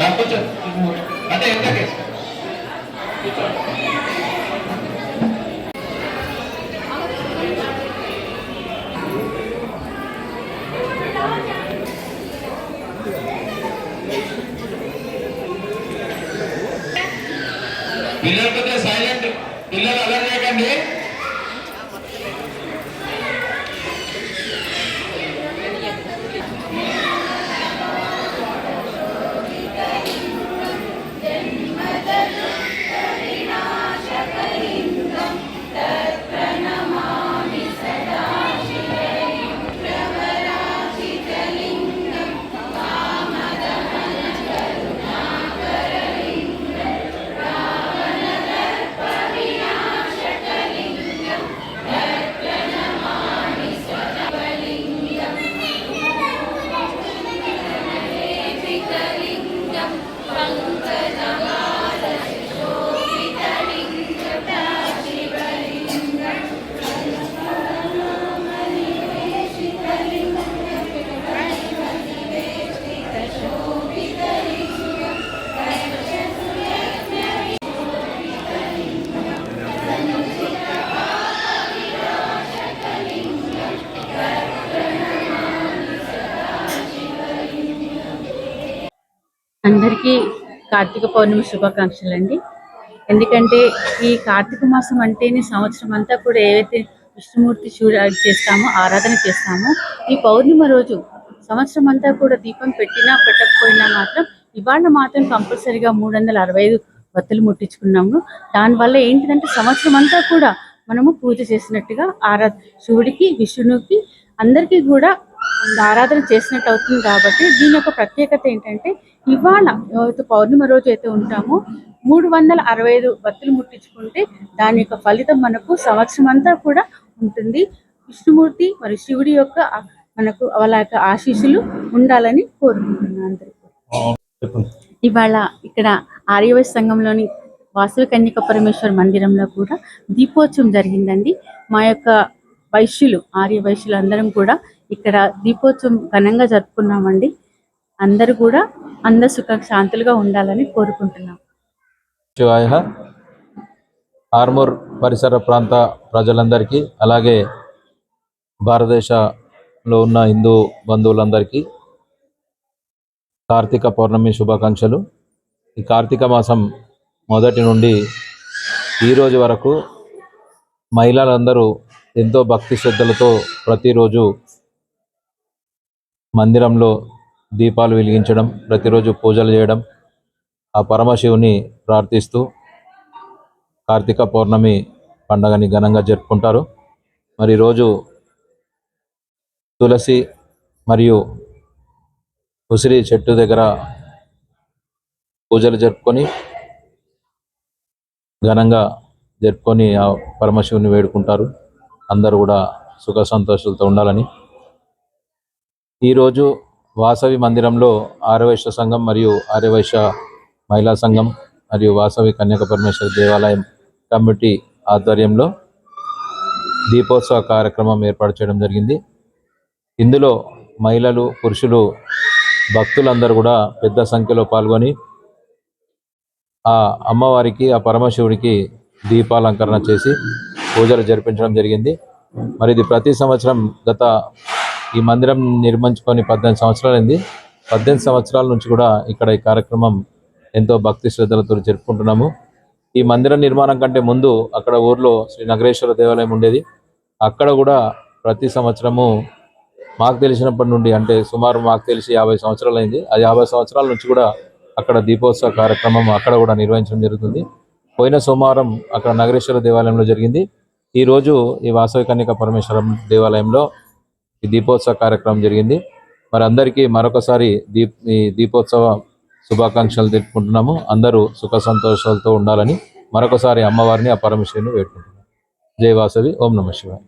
రా, కూర్చో. అంటే పిల్లలు సైలెంట్ పిల్లలు అలర్ చేయకండి. అందరికీ కార్తీక పౌర్ణమి శుభాకాంక్షలు అండి ఎందుకంటే ఈ కార్తీక మాసం అంటేనే సంవత్సరం అంతా కూడా ఏవైతే విష్ణుమూర్తి చూడ చేస్తామో ఆరాధన చేస్తామో ఈ పౌర్ణిమ రోజు సంవత్సరం అంతా కూడా దీపం పెట్టినా పెట్టకపోయినా మాత్రం ఇవాళ మాత్రం కంపల్సరీగా మూడు వందల అరవై ఐదు వత్తులు ముట్టించుకున్నాము. దానివల్ల ఏంటిదంటే సంవత్సరం అంతా కూడా మనము పూజ చేసినట్టుగా ఆరా శివుడికి విష్ణువుకి అందరికీ కూడా ఆరాధన చేసినట్టు అవుతుంది కాబట్టి దీని యొక్క ప్రత్యేకత ఏంటంటే ఇవాళ ఏవైతే పౌర్ణిమ రోజు అయితే ఉంటామో మూడు వందల అరవై ఐదు బత్తులు ముట్టించుకుంటే దాని యొక్క ఫలితం మనకు సంవత్సరం అంతా కూడా ఉంటుంది. విష్ణుమూర్తి మరియు శివుడి యొక్క మనకు వాళ్ళ యొక్క ఆశీస్సులు ఉండాలని కోరుకుంటున్నాను అందరికీ. ఇవాళ ఇక్కడ ఆర్యవైశ్య సంఘంలోని వాసవి కన్యక పరమేశ్వర మందిరంలో కూడా దీపోత్సవం జరిగిందండి. మా యొక్క వైశ్యులు ఆర్య వైశ్యులు అందరం కూడా ఇక్కడ దీపోత్సవం ఘనంగా జరుపుకున్నామండి. అందరూ కూడా అందరు సుఖ శాంతులుగా ఉండాలని కోరుకుంటున్నాం. శివాయ ఆర్మూర్ పరిసర ప్రాంత ప్రజలందరికీ అలాగే భారతదేశంలో ఉన్న హిందూ బంధువులందరికీ కార్తీక పౌర్ణమి శుభాకాంక్షలు. ఈ కార్తీక మాసం మొదటి నుండి ఈ రోజు వరకు మహిళలందరూ ఎంతో భక్తి శ్రద్ధలతో ప్రతిరోజు మందిరంలో దీపాలు వెలిగించడం ప్రతిరోజు పూజలు చేయడం ఆ పరమశివుని ప్రార్థిస్తూ కార్తీక పౌర్ణమి పండగని ఘనంగా జరుపుకుంటారు. మరి రోజు తులసి మరియు ఉసిరి చెట్టు దగ్గర పూజలు జరుపుకొని ఘనంగా జరుపుకొని ఆ పరమశివుని వేడుకుంటారు. అందరూ కూడా సుఖ సంతోషాలతో ఉండాలని ఈరోజు వాసవి మందిరంలో ఆర్యవైశ్య సంఘం మరియు ఆర్యవైశ్య మహిళా సంఘం మరియు వాసవి కన్యక పరమేశ్వర దేవాలయం కమిటీ ఆధ్వర్యంలో దీపోత్సవ కార్యక్రమం ఏర్పాటు చేయడం జరిగింది. ఇందులో మహిళలు పురుషులు భక్తులందరూ కూడా పెద్ద సంఖ్యలో పాల్గొని ఆ అమ్మవారికి ఆ పరమశివుడికి దీపాలంకరణ చేసి పూజలు జరిపించడం జరిగింది. మరి ఇది ప్రతి సంవత్సరం గత ఈ మందిరం నిర్మించుకొని పద్దెనిమిది సంవత్సరాలైంది పద్దెనిమిది సంవత్సరాల నుంచి కూడా ఇక్కడ ఈ కార్యక్రమం ఎంతో భక్తి శ్రద్ధలతో జరుపుకుంటున్నాము. ఈ మందిర నిర్మాణం కంటే ముందు అక్కడ ఊర్లో శ్రీ నగరేశ్వర దేవాలయం ఉండేది. అక్కడ కూడా ప్రతి సంవత్సరము మాకు తెలిసినప్పటి నుండి అంటే సుమారు మాకు తెలిసి యాభై సంవత్సరాలు అయింది. ఆ యాభై సంవత్సరాల నుంచి కూడా అక్కడ దీపోత్సవ కార్యక్రమం అక్కడ కూడా నిర్వహించడం జరుగుతుంది. పోయిన సోమవారం అక్కడ నగరేశ్వర దేవాలయంలో జరిగింది. ఈరోజు ఈ వాసవి కన్యక పరమేశ్వరం దేవాలయంలో ఈ దీపోత్సవ కార్యక్రమం జరిగింది. మరి అందరికీ మరొకసారి దీప్ ఈ దీపోత్సవ శుభాకాంక్షలు తెలుపుకుంటున్నాము. అందరూ సుఖ సంతోషాలతో ఉండాలని మరొకసారి అమ్మవారిని ఆ పరమేశ్వరిని వేడుకుంటున్నాం జై వాసవి ఓం నమ శివాయ.